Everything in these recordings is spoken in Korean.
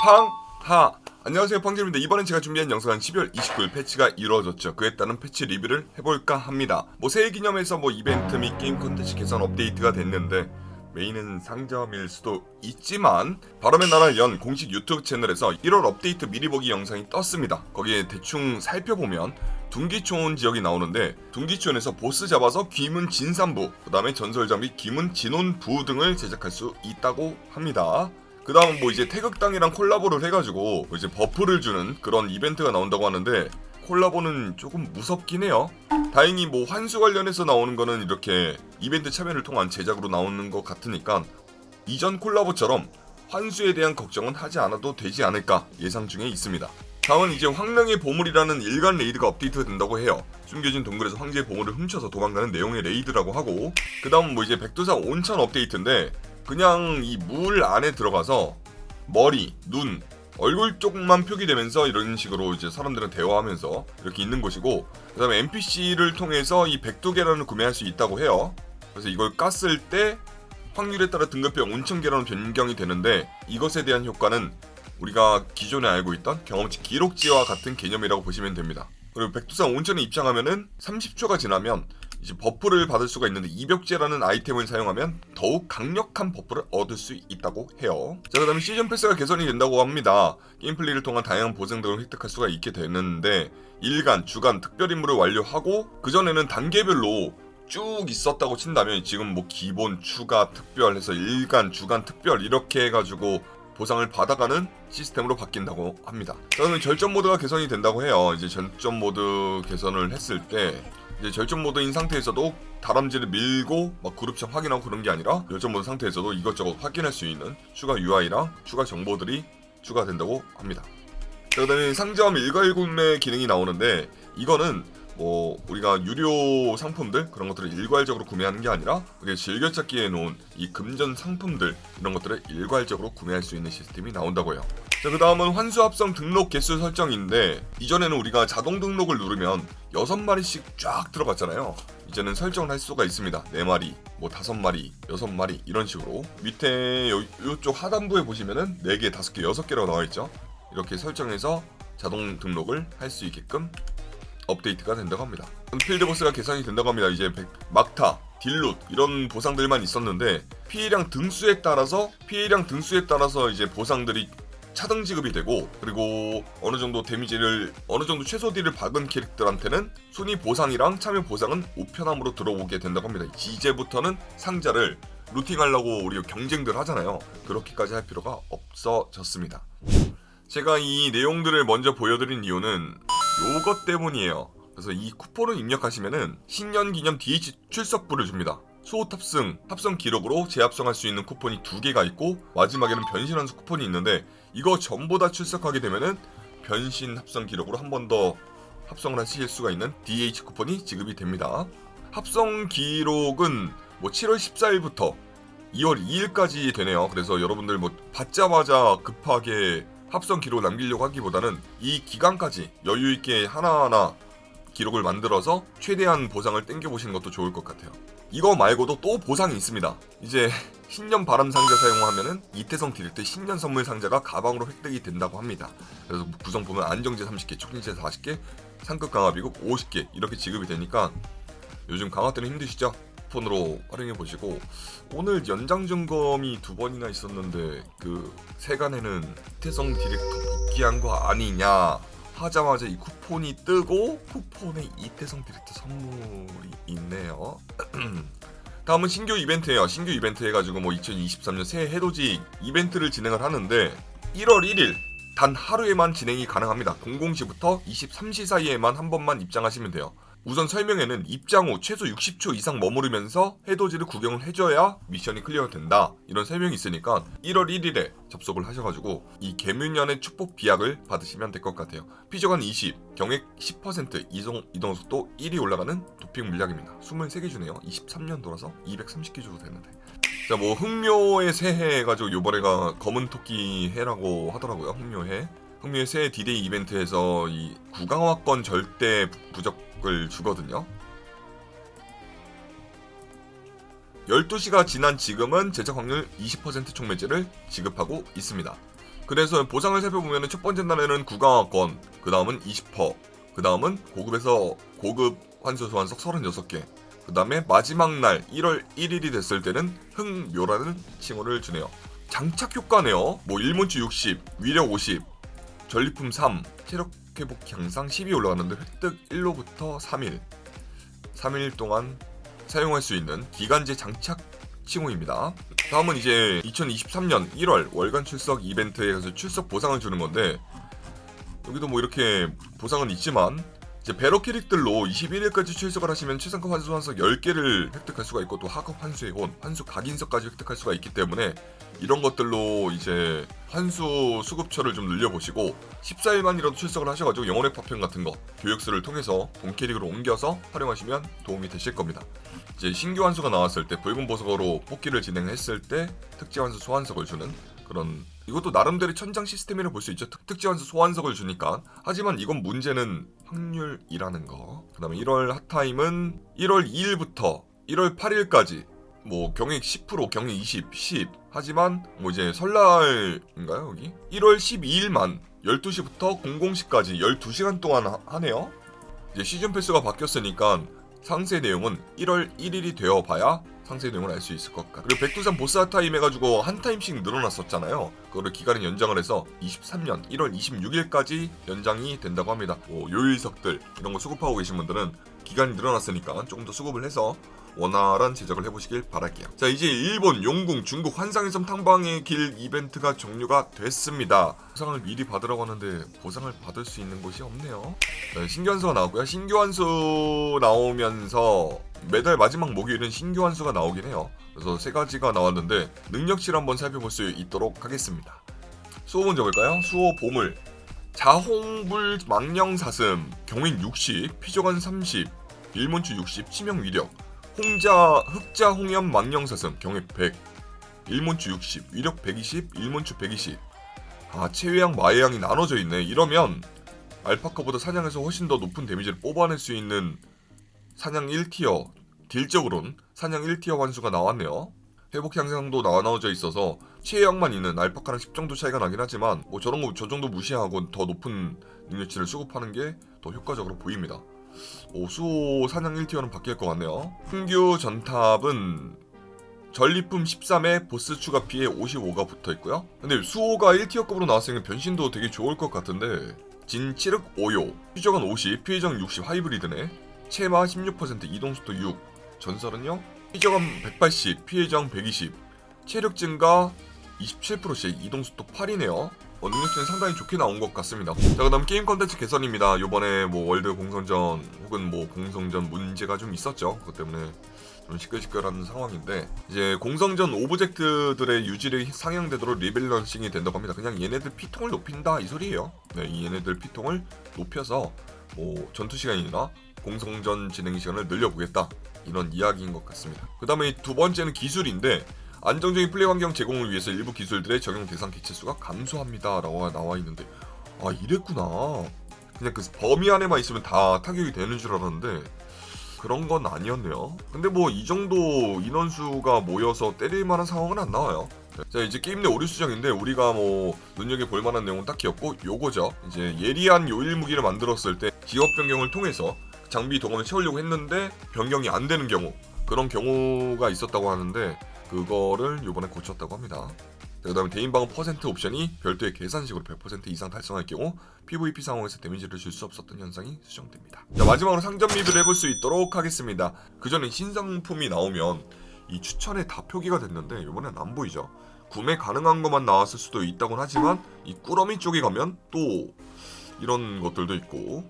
팡하. 안녕하세요 팡진입니다. 이번엔 제가 준비한 영상은 12월 29일 패치가 이루어졌죠. 그에 따른 패치 리뷰를 해볼까 합니다. 뭐 새해 기념해서 뭐 이벤트 및 게임 콘텐츠 개선 업데이트가 됐는데 메인은 상점일 수도 있지만 바람의 나라 연 공식 유튜브 채널에서 1월 업데이트 미리 보기 영상이 떴습니다. 거기에 대충 살펴보면 둥기촌 지역이 나오는데 둥기촌에서 보스 잡아서 귀문 진산부 그 다음에 전설장비 귀문 진혼부 등을 제작할 수 있다고 합니다 그 다음 뭐 이제 태극당이랑 콜라보를 해가지고 뭐 이제 버프를 주는 그런 이벤트가 나온다고 하는데 콜라보는 조금 무섭긴 해요. 다행히 뭐 환수 관련해서 나오는 거는 이렇게 이벤트 참여를 통한 제작으로 나오는 것 같으니까 이전 콜라보처럼 환수에 대한 걱정은 하지 않아도 되지 않을까 예상 중에 있습니다. 다음은 이제 황릉의 보물이라는 일간 레이드가 업데이트가 된다고 해요. 숨겨진 동굴에서 황제의 보물을 훔쳐서 도망가는 내용의 레이드라고 하고 그 다음은 뭐 이제 백두산 온천 업데이트인데 그냥 이 물 안에 들어가서 머리, 눈, 얼굴 쪽만 표기되면서 이런 식으로 이제 사람들은 대화하면서 이렇게 있는 곳이고 그다음에 NPC를 통해서 이 백두 계란을 구매할 수 있다고 해요. 그래서 이걸 깠을 때 확률에 따라 등급별 온천 계란으로 변경이 되는데 이것에 대한 효과는 우리가 기존에 알고 있던 경험치 기록지와 같은 개념이라고 보시면 됩니다. 그리고 백두산 온천에 입장하면은 30초가 지나면 이제 버프를 받을 수가 있는데 이벽제라는 아이템을 사용하면 더욱 강력한 버프를 얻을 수 있다고 해요. 자 그 다음에 시즌 패스가 개선이 된다고 합니다. 게임 플레이를 통한 다양한 보상 등을 획득할 수가 있게 되는데 일간, 주간, 특별 임무를 완료하고 그 전에는 단계별로 쭉 있었다고 친다면 지금 뭐 기본, 추가, 특별 해서 일간, 주간, 특별 이렇게 해가지고 보상을 받아가는 시스템으로 바뀐다고 합니다. 그다음에 절전 모드가 개선이 된다고 해요. 이제 절전 모드 개선을 했을 때 이제 절전 모드인 상태에서도 다람쥐를 밀고 막 그룹창 확인하고 그런 게 아니라 절전 모드 상태에서도 이것저것 확인할 수 있는 추가 UI랑 추가 정보들이 추가된다고 합니다. 자, 그다음에 상점 일괄 구매 기능이 나오는데 이거는 뭐 우리가 유료 상품들 그런 것들을 일괄적으로 구매하는 게 아니라 우리가 즐겨찾기에 놓은 이 금전 상품들 이런 것들을 일괄적으로 구매할 수 있는 시스템이 나온다고요. 자, 그 다음은 환수 합성 등록 개수 설정인데 이전에는 우리가 자동 등록을 누르면 6마리씩 쫙 들어갔잖아요. 이제는 설정을 할 수가 있습니다. 4마리, 뭐 5마리, 6마리 이런 식으로 밑에 요, 요쪽 하단부에 보시면은 4개, 5개, 6개라고 나와 있죠. 이렇게 설정해서 자동 등록을 할 수 있게끔 업데이트가 된다고 합니다. 필드 보스가 개선이 된다고 합니다. 이제 백- 막타, 딜룻 이런 보상들만 있었는데 피해량 등수에 따라서 피해량 등수에 따라서 이제 보상들이 차등 지급이 되고 그리고 어느 정도 데미지를 어느 정도 최소 딜을 박은 캐릭터한테는 순위 보상이랑 참여 보상은 우편함으로 들어오게 된다고 합니다. 이제부터는 상자를 루팅하려고 우리 경쟁들 하잖아요. 그렇게까지 할 필요가 없어졌습니다. 제가 이 내용들을 먼저 보여드린 이유는 요것 때문이에요. 그래서 이 쿠폰을 입력하시면은 신년 기념 DH 출석부를 줍니다. 수호 탑승, 합성 기록으로 재합성할 수 있는 쿠폰이 두 개가 있고 마지막에는 변신 환수 쿠폰이 있는데 이거 전부 다 출석하게 되면은 변신 합성 기록으로 한 번 더 합성을 하실 수가 있는 DH 쿠폰이 지급이 됩니다. 합성 기록은 뭐 7월 14일부터 2월 2일까지 되네요. 그래서 여러분들 뭐 받자마자 급하게 합성 기록 남기려고 하기보다는 이 기간까지 여유 있게 하나하나 기록을 만들어서 최대한 보상을 땡겨보시는 것도 좋을 것 같아요. 이거 말고도 또 보상이 있습니다. 이제 신년 바람 상자 사용하면은 이태성 디렉트 신년 선물 상자가 가방으로 획득이 된다고 합니다. 그래서 구성품은 안정제 30개, 촉진제 40개, 상급 강화 비급 50개 이렇게 지급이 되니까 요즘 강화 때는 힘드시죠? 폰으로 활용해 보시고 오늘 연장 점검이 두 번이나 있었는데 그 세간에는 이태성 디렉터 복귀한 거 아니냐 하자마자 이 쿠폰이 뜨고 쿠폰에 이태성 디렉터 선물이 있네요. 다음은 신규 이벤트예요. 신규 이벤트 해가지고 뭐 2023년 새해 해돋이 이벤트를 진행을 하는데 1월 1일 단 하루에만 진행이 가능합니다. 00시부터 23시 사이에만 한 번만 입장하시면 돼요. 우선 설명에는 입장 후 최소 60초 이상 머무르면서 해돋이를 구경을 해줘야 미션이 클리어 된다. 이런 설명이 있으니까 1월 1일에 접속을 하셔가지고 이 개묘년의 축복 비약을 받으시면 될 것 같아요. 피저간 20, 경액 10% 이동, 이동속도 1이 올라가는 도핑 물약입니다. 23개 주네요. 23년 돌아서 230개 줘도 되는데. 자 뭐 흑묘의 새해 해가지고 요번에가 검은 토끼 해라고 하더라고요 흑묘해. 흑묘의 새해 디데이 이벤트에서 이 구강화권 절대 부적 을 주거든요. 12시가 지난 지금은 제작 확률 20% 총매제를 지급하고 있습니다. 그래서 보상을 살펴보면 첫 번째 날에는 구강화권, 그 다음은 20%, 그 다음은 고급에서 고급 환수 소환석 36개, 그 다음에 마지막 날 1월 1일이 됐을 때는 흑묘라는 칭호를 주네요. 장착 효과네요. 뭐 일문주 60, 위력 50, 전리품 3, 체력 회복 향상 10이 올라갔는데 획득 1로부터 3일, 3일 동안 사용할 수 있는 기간제 장착 칭호입니다. 다음은 이제 2023년 1월 월간 출석 이벤트에 가서 출석 보상을 주는 건데 여기도 뭐 이렇게 보상은 있지만 이제 배로 캐릭들로 21일까지 출석을 하시면 최상급 환수 환석 10개를 획득할 수가 있고 또 하급 환수의 혼, 환수 각인석까지 획득할 수가 있기 때문에 이런 것들로 이제 환수 수급처를 좀 늘려보시고 14일만이라도 출석을 하셔가지고 영혼의 파편 같은 거 교육수를 통해서 본 캐릭으로 옮겨서 활용하시면 도움이 되실 겁니다. 이제 신규 환수가 나왔을 때 붉은 보석으로 뽑기를 진행했을 때 특제 환수 소환석을 주는 그런 이것도 나름대로 천장 시스템이라 볼 수 있죠. 특, 특제 환수 소환석을 주니까 하지만 이건 문제는 확률이라는 거. 그다음에 1월 핫타임은 1월 2일부터 1월 8일까지 뭐 경액 10% 경액 20 10 하지만 뭐 이제 설날인가요 여기 1월 12일만 12시부터 00시까지 12시간 동안 하, 하네요. 이제 시즌 패스가 바뀌었으니까 상세 내용은 1월 1일이 되어 봐야 상세 내용을 알 수 있을 것 같고 그리고 백두산 보스 타임 해가지고 한 타임씩 늘어났었잖아요. 그거를 기간을 연장을 해서 23년 1월 26일까지 연장이 된다고 합니다. 뭐 요일석들 이런 거 수급하고 계신 분들은 기간이 늘어났으니까 조금 더 수급을 해서 원활한 제작을 해보시길 바랄게요. 자 이제 일본, 용궁, 중국 환상의 섬 탕방의 길 이벤트가 종료가 됐습니다. 보상을 미리 받으라고 하는데 보상을 받을 수 있는 곳이 없네요. 네, 신규 환수가 나왔고요. 신규 환수 나오면서 매달 마지막 목요일은 신규 환수가 나오긴 해요. 그래서 세 가지가 나왔는데 능력치를 한번 살펴볼 수 있도록 하겠습니다. 수호 먼저 볼까요? 수호 보물 자홍불 망령 사슴 경인 60 피조관 30 일문주 60 치명 위력 홍자 흑자 홍염 망령사슴 경액 100 일문주 60 위력 120 일문주 120 아 체외양 마해양이 나눠져 있네. 이러면 알파카보다 사냥에서 훨씬 더 높은 데미지를 뽑아낼 수 있는 사냥 1티어 딜적으로는 사냥 1티어 환수가 나왔네요. 회복 향상도 나눠져 있어서 체외양만 있는 알파카랑 10 정도 차이가 나긴 하지만 뭐 저런 거 저 정도 무시하고 더 높은 능력치를 수급하는 게 더 효과적으로 보입니다 오, 수호 사냥 1티어는 바뀔 것 같네요. 흥규 전탑은 전리품 13에 보스 추가 피해 55가 붙어 있고요. 근데 수호가 1티어급으로 나왔으니까 변신도 되게 좋을 것 같은데 진치륵 5요, 피저건 50, 피해정 60 하이브리드네. 체마 16%, 이동속도 6, 전설은요? 피저건 180, 피해정 120, 체력 증가 27%씩, 이동속도 8이네요. 어, 능력치는 상당히 좋게 나온 것 같습니다. 자, 그 다음 게임 컨텐츠 개선입니다. 요번에 뭐 월드 공성전 혹은 뭐 공성전 문제가 좀 있었죠. 그것 때문에 좀 시끌시끌한 상황인데 이제 공성전 오브젝트들의 유지력이 상향되도록 리밸런싱이 된다고 합니다. 그냥 얘네들 피통을 높인다 이 소리예요. 네, 이 얘네들 피통을 높여서 뭐 전투 시간이나 공성전 진행 시간을 늘려보겠다 이런 이야기인 것 같습니다. 그 다음에 두 번째는 기술인데 안정적인 플레이 환경 제공을 위해서 일부 기술들의 적용 대상 개체 수가 감소합니다 라고 나와 있는데 아 이랬구나. 그냥 그 범위 안에만 있으면 다 타격이 되는 줄 알았는데 그런 건 아니었네요. 근데 뭐 이 정도 인원수가 모여서 때릴 만한 상황은 안 나와요. 자 이제 게임 내 오류 수정인데 우리가 뭐 눈여겨 볼 만한 내용은 딱히 없고 요거죠. 이제 예리한 요일 무기를 만들었을 때 지역 변경을 통해서 장비 동원을 채우려고 했는데 변경이 안 되는 경우 그런 경우가 있었다고 하는데 그거를 요번에 고쳤다고 합니다. 그 다음에 대인방어 퍼센트 옵션이 별도의 계산식으로 100% 이상 달성할 경우 PVP 상황에서 데미지를 줄 수 없었던 현상이 수정됩니다. 자 마지막으로 상점 리뷰를 해볼 수 있도록 하겠습니다. 그 전에 신상품이 나오면 이 추천에 다 표기가 됐는데 이번엔 안 보이죠. 구매 가능한 것만 나왔을 수도 있다곤 하지만 이 꾸러미 쪽에 가면 또 이런 것들도 있고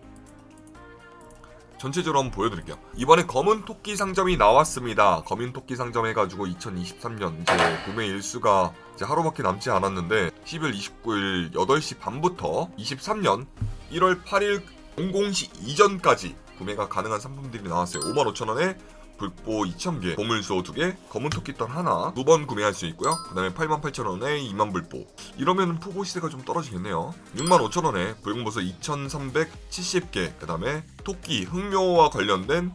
전체적으로 한번 보여드릴게요. 이번에 검은 토끼 상점이 나왔습니다. 검은 토끼 상점 해가지고 2023년 이제 구매 일수가 이제 하루밖에 남지 않았는데 10월 29일 8시 반부터 23년 1월 8일 00시 이전까지 구매가 가능한 상품들이 나왔어요. 55,000원에 불보 2,000개, 보물수호 2개, 검은 토끼떨 하나 두 번 구매할 수 있고요. 그 다음에 88,000원에 2만 불보. 이러면 푸보 시세가 좀 떨어지겠네요. 65,000원에 붉은 보석 2,370개, 그 다음에 토끼, 흑묘와 관련된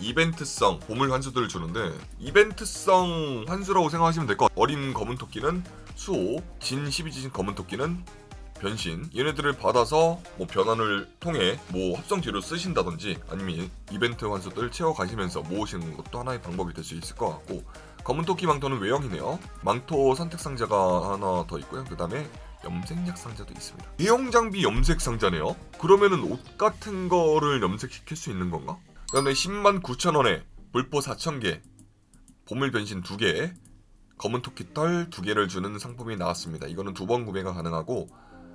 이벤트성 보물 환수들을 주는데 이벤트성 환수라고 생각하시면 될 것 같아요. 어린 검은 토끼는 수호, 진 12지진 검은 토끼는 변신 얘네들을 받아서 뭐 변환을 통해 뭐 합성 재료 쓰신다든지 아니면 이벤트 환수들 채워 가시면서 모으시는 것도 하나의 방법이 될 수 있을 것 같고 검은 토끼 망토는 외형이네요. 망토 선택 상자가 하나 더 있고요. 그 다음에 염색약 상자도 있습니다. 대형 장비 염색 상자네요. 그러면은 옷 같은 거를 염색시킬 수 있는 건가? 그다음에 10만 9천 원에 불포 4천 개, 보물 변신 2개, 검은 토끼 털 2개를 주는 상품이 나왔습니다. 이거는 두 번 구매가 가능하고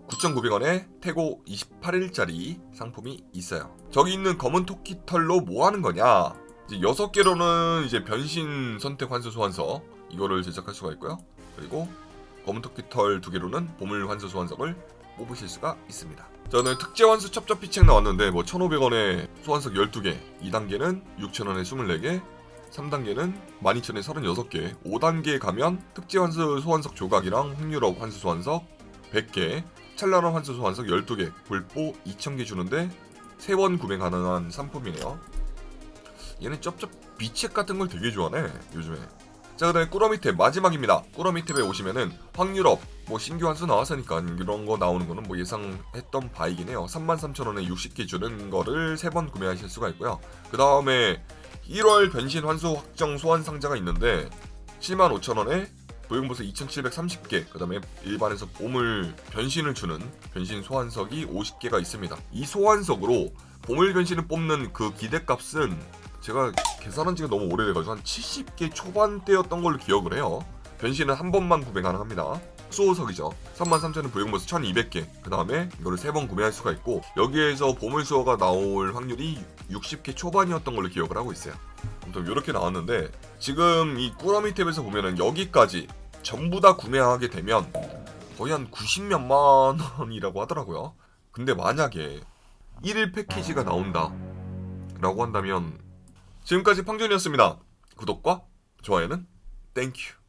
9,900원에 태고 28일짜리 상품이 있어요. 저기 있는 검은 토끼 털로 뭐 하는 거냐? 이제 6개로는 이제 변신 선택 환수 소환석 이거를 제작할 수가 있고요. 그리고 검은 토끼 털 2개로는 보물 환수 소환석을 뽑으실 수가 있습니다. 저는 특제 환수 첩첩 피책 나왔는데 뭐 1,500원에 소환석 12개, 2단계는 6,000원에 24개, 3단계는 12,000에 36개, 5단계에 가면 특제 환수 소환석 조각이랑 홍유럽 환수 소환석 100개, 찰나란 환수 소환석 12개, 불보 2,000개 주는데 3번 구매 가능한 상품이네요. 얘는 쩝쩝 비책 같은 걸 되게 좋아하네 요즘에. 자 그 다음에 꾸러미 탭 마지막입니다. 꾸러미 탭에 오시면은 확률업 뭐 신규 환수 나왔으니까 이런 거 나오는 거는 뭐 예상했던 바이긴 해요. 33,000원에 60개 주는 거를 3번 구매하실 수가 있고요. 그 다음에 1월 변신 환수 확정 소환 상자가 있는데 75,000원에 보형보스 2,730개, 그 다음에 일반에서 보물 변신을 주는 변신 소환석이 50개가 있습니다. 이 소환석으로 보물 변신을 뽑는 그 기대값은 제가 계산한 지가 너무 오래돼가지고 한 70개 초반대였던 걸로 기억을 해요. 변신은 한 번만 구매 가능합니다. 수호석이죠. 33,000은 보형보스 1200개. 그 다음에 이거를 3번 구매할 수가 있고 여기에서 보물 수호가 나올 확률이 60개 초반이었던 걸로 기억을 하고 있어요. 아무튼 이렇게 나왔는데 지금 이 꾸러미 탭에서 보면은 여기까지 전부 다 구매하게 되면 거의 한 90몇만 원이라고 하더라고요. 근데 만약에 1일 패키지가 나온다 라고 한다면 지금까지 팡준이었습니다. 구독과 좋아요는 땡큐.